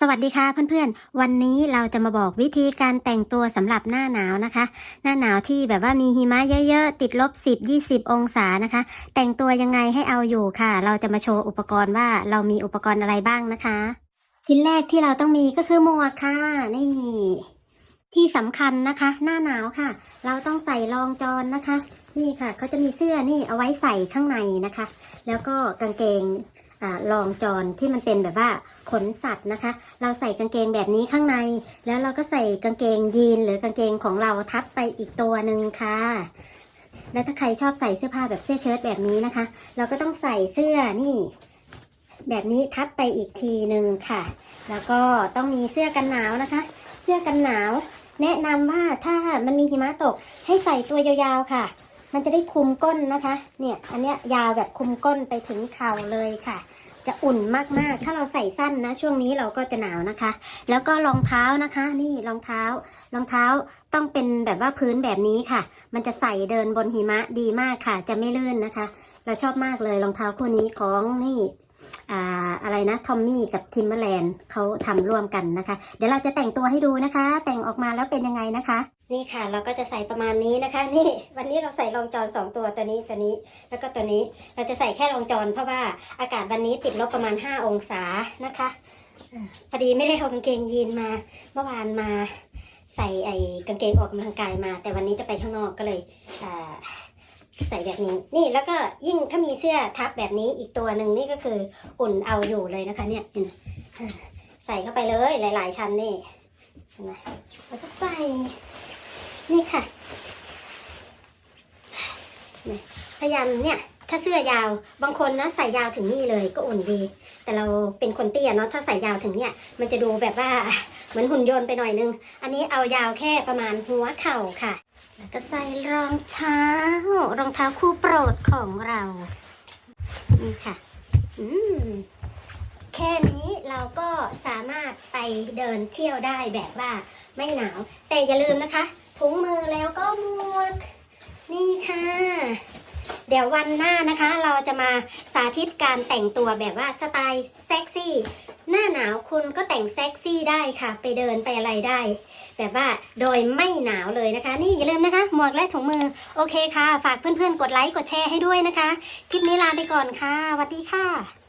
สวัสดีค่ะเพื่อนๆ วันนี้เราจะมาบอกวิธีการแต่งตัวสำหรับหน้าหนาวนะคะ หน้าหนาวที่แบบว่ามีหิมะเยอะๆ ติดลบ 10 20 องศานะคะ แต่งตัวยังไงให้เอาอยู่ค่ะ เราจะมาโชว์อุปกรณ์ว่าเรามีอุปกรณ์อะไรบ้างนะคะ ชิ้นแรกที่เราต้องมีก็คือหมวกค่ะ นี่ ที่สำคัญนะคะ หน้าหนาวค่ะ เราต้องใส่รองจอนนะคะ นี่ค่ะเขาจะมีเสื้อนี่เอาไว้ใส่ข้างในนะคะ แล้วก็กางเกง รองจอนที่มันเป็นแบบว่าขนสัตว์นะคะ เราใส่กางเกงแบบนี้ข้างใน แล้วเราก็ใส่กางเกงยีนหรือกางเกงของเราทับไปอีกตัวหนึ่งค่ะแล้วถ้าใครชอบใส่เสื้อผ้าแบบเสื้อเชิ้ตแบบนี้นะคะ เราก็ต้องใส่เสื้อนี่ แบบนี้ทับไปอีกทีหนึ่งค่ะ แล้วก็ต้องมีเสื้อกันหนาวนะคะ เสื้อกันหนาว แนะนำว่าถ้ามันมีหิมะตกให้ใส่ตัวยาวๆค่ะ มันจะได้คุมก้นนะคะ เนี่ยอันเนี้ยยาวแบบคุมก้นไปถึงเข่าเลยค่ะ จะอุ่นมากๆ ถ้าเราใส่สั้นนะ ช่วงนี้เราก็จะหนาวนะคะ แล้วก็รองเท้านะคะ นี่รองเท้า รองเท้าต้องเป็นแบบว่าพื้นแบบนี้ค่ะ มันจะใส่เดินบนหิมะดีมากค่ะ จะไม่ลื่นนะคะ เราชอบมากเลยรองเท้าคู่นี้ของนี่ อะไรนะทอมมี่กับทิมเบอร์แลนด์เขาทำร่วมกันนะคะ เดี๋ยวเราจะแต่งตัวให้ดูนะคะ แต่งออกมาแล้วเป็นยังไงนะคะ นี่ค่ะเราก็จะใส่ประมาณนี้นะคะ นี่วันนี้เราใส่รองจอนสองตัวตัวนี้ตัวนี้แล้วก็ตัวนี้เราจะใส่แค่รองจอนเพราะว่าอากาศวันนี้ติดลบประมาณ 5 องศานะคะพอดีไม่ได้เอากางเกงยีนมา เมื่อวานมาใส่ไอ้กางเกงออกกำลังกายมา แต่วันนี้จะไปข้างนอกก็เลยอ่า ใส่แบบนี้นี่แล้วก็ยิ่งถ้ามีเสื้อทับแบบนี้อีกตัวหนึ่งนี่ก็คืออุ่นเอาอยู่เลยนะคะเนี่ยเห็นไหมใส่เข้าไปเลยหลาย ๆ ชั้นนี่เห็นไหมแล้วก็ใส่นี่ค่ะนี่พยายามเนี่ยถ้าเสื้อยาวบางคนนะใส่ยาวถึงนี่เลยก็อุ่นดี แต่เราเป็นคนเตี้ยเนาะถ้าใส่ยาวถึงเนี่ย มันจะดูแบบว่าเหมือนหุ่นยนต์ไปหน่อยนึง อันนี้เอายาวแค่ประมาณหัวเข่าค่ะ แล้วก็ใส่รองเท้ารองเท้าคู่โปรดของเรา นี่ค่ะ อืมแค่นี้เราก็สามารถไปเดินเที่ยวได้แบบว่าไม่หนาว แต่อย่าลืมนะคะถุงมือแล้วก็หมวก เดี๋ยววันหน้านะคะ เราจะมาสาธิตการแต่งตัวแบบว่าสไตล์เซ็กซี่ หน้าหนาวคุณก็แต่งเซ็กซี่ได้ค่ะ ไปเดินไปอะไรได้ แบบว่าโดยไม่หนาวเลยนะคะ นี่อย่าลืมนะคะ หมวกและถุงมือ โอเคค่ะ ฝากเพื่อนๆ กดไลค์ กดแชร์ให้ด้วยนะคะ คลิปนี้ลาไปก่อนค่ะสวัสดีค่ะ